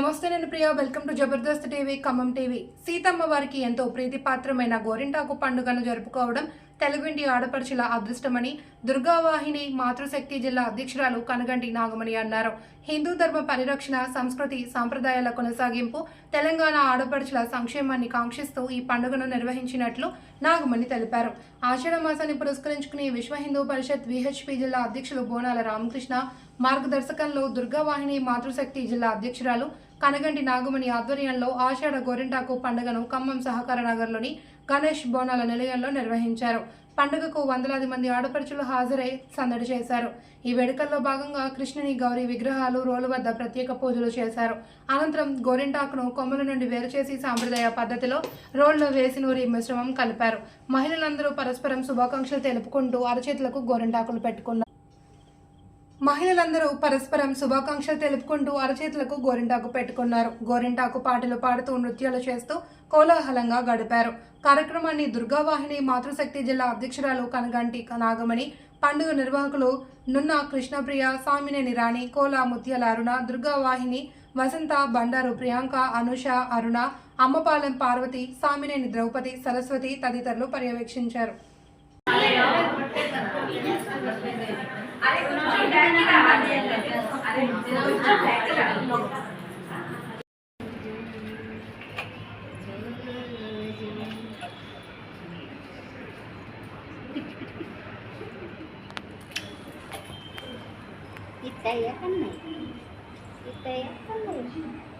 నమస్తే నేను Priya. Welcome to Jabardasth TV Khammam TV. Seethamma వారికి ఎంతో ప్రీతిపాత్రమైన గోరింటాకు పండుగను జరుపుకోవడం తెలుగుంటి ఆడపడుచుల అదృష్టమని దుర్గావాహిని మాతృశక్తి జిల్లా అధ్యక్షురాలు కనగంటి నాగమణి అన్నారు. హిందూ ధర్మ పరిరక్షణ సంస్కృతి సాంప్రదాయాల కొనసాగింపు తెలంగాణ ఆడపడుచుల సంక్షేమాన్ని కాంక్షిస్తూ ఈ పండుగను నిర్వహించినట్లు నాగమణి తెలిపారు. ఆషాఢ మాసాన్ని పురస్కరించుకుని విశ్వ హిందూ పరిషత్ విహెచ్పి జిల్లా అధ్యక్షులు బోనాల రామకృష్ణ మార్గదర్శకంలో దుర్గావాహిని మాతృశక్తి జిల్లా అధ్యక్షురాలు కనగంటి నాగమణి ఆధ్వర్యంలో ఆషాఢ గోరింటాకు పండుగను ఖమ్మం సహకార నగర్లోని గణేష్ బోనాల నిలయంలో నిర్వహించారు. పండుగకు వందలాది మంది ఆడపడుచులు హాజరై సందడి చేశారు. ఈ వేడుకల్లో భాగంగా కృష్ణుని గౌరీ విగ్రహాలు రోలు వద్ద ప్రత్యేక పూజలు చేశారు. అనంతరం గోరింటాకును కొమ్మల నుండి వేరు చేసి సాంప్రదాయ పద్ధతిలో రోల్లో వేసి నూరి మిశ్రమం కలిపారు. మహిళలందరూ పరస్పరం శుభాకాంక్షలు తెలుపుకుంటూ అరచేతులకు గోరింటాకులు పెట్టుకున్నారు. మహిళలందరూ పరస్పరం శుభాకాంక్షలు తెలుపుకుంటూ అరచేతులకు గోరింటాకు పెట్టుకున్నారు. గోరింటాకు పాటలు పాడుతూ నృత్యాలు చేస్తూ కోలాహలంగా గడిపారు. కార్యక్రమాన్ని దుర్గావాహిని మాతృశక్తి జిల్లా అధ్యక్షురాలు కనగంటి నాగమణి పండుగ నిర్వాహకులు నున్న కృష్ణప్రియ సామినేని రాణి కోలా ముత్యాల అరుణ దుర్గావాహిని వసంత బండారు ప్రియాంక అనుష అరుణ అమ్మపాలెం పార్వతి సామినేని ద్రౌపది సరస్వతి తదితరులు పర్యవేక్షించారు. Kita ya kan nih. Kita ya kan nih.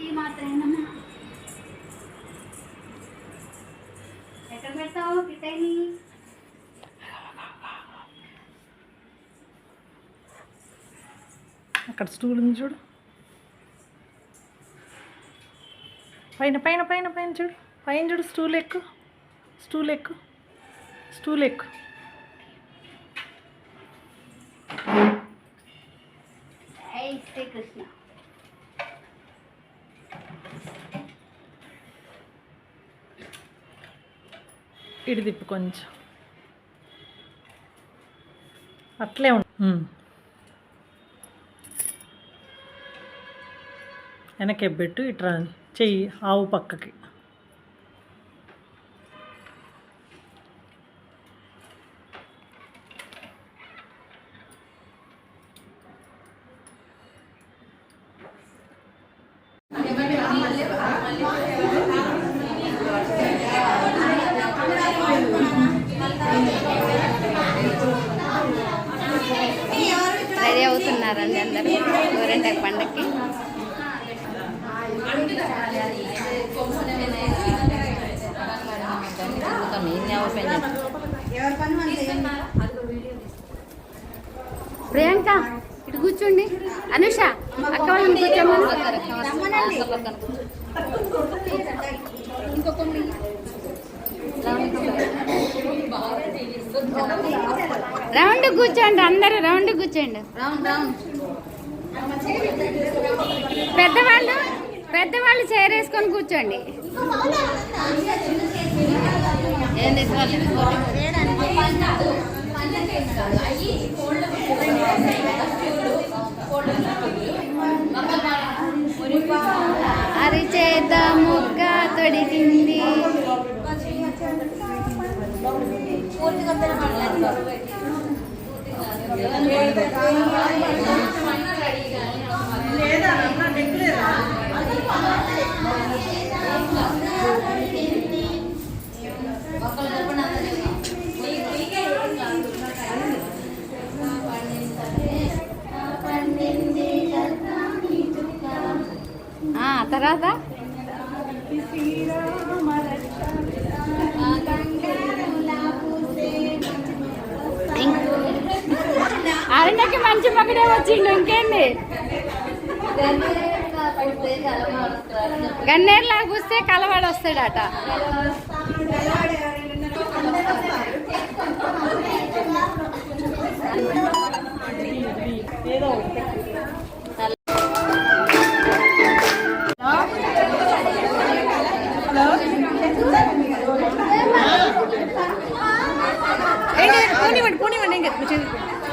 ఈ మాత్రమేనమ్మా ఎక్కడ పెడతావు కిట్టని అక్కడ స్టూల్ ఉంది చూడు పైన పైన పైన పైన చూడు పైన చూడు స్టూల్ ఎక్కు స్టూల్ ఎక్కు స్టూల్ ఎక్కు ఐ ఇటు తిప్పు కొంచెం. అట్లే పెట్టు ఇట్రా చెయ్యి ఆవు పక్కకి. అవుతున్నారండి అందరూ గోరెంటాకు పండక్కి. ప్రియాంక ఇటు కూర్చోండి. అనుష అక్క వాళ్ళని కూర్చోమని రౌండ్ కూర్చోండి అందరూ రౌండ్ కూర్చోండి. పెద్దవాళ్ళు పెద్దవాళ్ళు చైర్ వేసుకొని కూర్చోండి. అరిచేత ముక్క తొడిగింది. తర్వాత? అరణ్యకి మంచి మగడే వచ్చిండు ఇంకేంది? గన్నేరులా కూస్తే కలవాడు వస్తాడట. ఏదో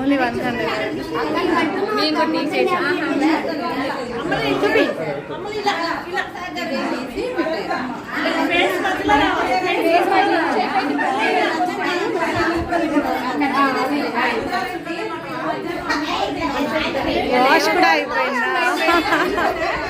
ఓన్లీ వన్ వాష్ కూడా అయిపోయిందా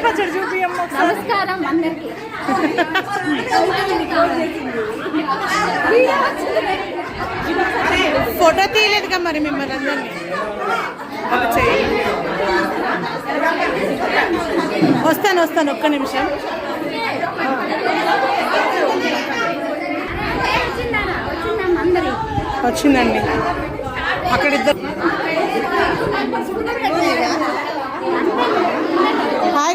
నమస్కారం అందరికి. ఫోటో తీయలేదుగా మరి మిమ్మల్ని అందరినీ. వస్తాను వస్తాను ఒక్క నిమిషం. వచ్చిందండి. అక్కడ ఇద్దరు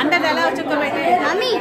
అందరు ఎలా వచ్చుకో మమ్మీ